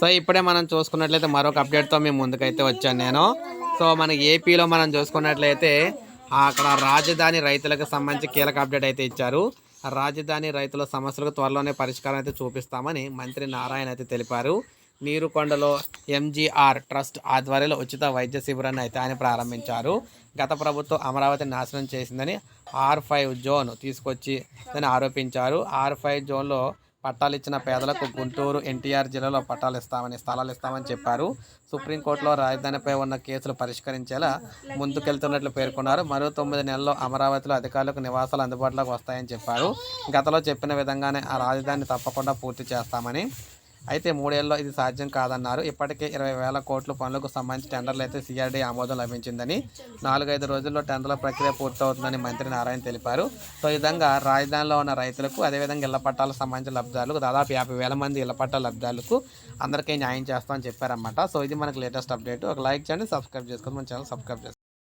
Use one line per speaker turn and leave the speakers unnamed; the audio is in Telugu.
సో ఇప్పుడే మనం చూసుకున్నట్లయితే మరొక అప్డేట్తో మేము ముందుకైతే వచ్చాను నేను. సో మన ఏపీలో మనం చూసుకున్నట్లయితే అక్కడ రాజధాని రైతులకు సంబంధించి కీలక అప్డేట్ అయితే ఇచ్చారు. ఆ రాజధాని రైతుల సమస్యలకు త్వరలోనే పరిష్కారం అయితే చూపిస్తామని మంత్రి నారాయణ అయితే తెలిపారు. నీరుకొండలో ఎంజీఆర్ ట్రస్ట్ ఆధ్వర్యంలో ఉచిత వైద్య శిబిరాన్ని అయితే ఆయన ప్రారంభించారు. గత ప్రభుత్వం అమరావతి నాశనం చేసిందని ఆర్ ఫైవ్ జోన్ తీసుకొచ్చి అని ఆరోపించారు. ఆర్ ఫైవ్ జోన్లో పట్టాలు ఇచ్చిన పేదలకు గుంటూరు ఎన్టీఆర్ జిల్లాలో పట్టాలు ఇస్తామని స్థలాలు ఇస్తామని చెప్పారు. సుప్రీంకోర్టులో రాజధానిపై ఉన్న కేసులు పరిష్కరించేలా ముందుకెళ్తున్నట్లు పేర్కొన్నారు. మరో తొమ్మిది నెలల్లో అమరావతిలో అధికారులకు నివాసాలు అందుబాటులోకి వస్తాయని చెప్పారు. గతంలో చెప్పిన విధంగానే ఆ రాజధాని తప్పకుండా పూర్తి చేస్తామని అయితే మూడేళ్ళలో ఇది సాధ్యం కాదన్నారు. ఇప్పటికే ఇరవై వేల కోట్ల పనులకు సంబంధించి టెండర్లు అయితే సిఆర్డీ ఆమోదం లభించిందని నాలుగైదు రోజుల్లో టెండర్ల ప్రక్రియ పూర్తవుతుందని మంత్రి నారాయణ తెలిపారు. సో విధంగా రాజధానిలో ఉన్న రైతులకు అదేవిధంగా ఇళ్ళ పట్టాలకు సంబంధించిన లబ్ధాలకు దాదాపు యాభై వేల మంది ఇళ్ళ పట్టాల లబ్ధాలకు అందరికీ న్యాయం చేస్తామని చెప్పారన్నమాట. సో ఇది మనకి లేటెస్ట్ అప్డేట్. ఒక లైక్ చేయండి సబ్స్క్రైబ్ చేసుకోండి మన ఛానల్ సబ్స్క్రైబ్ చేసుకోండి.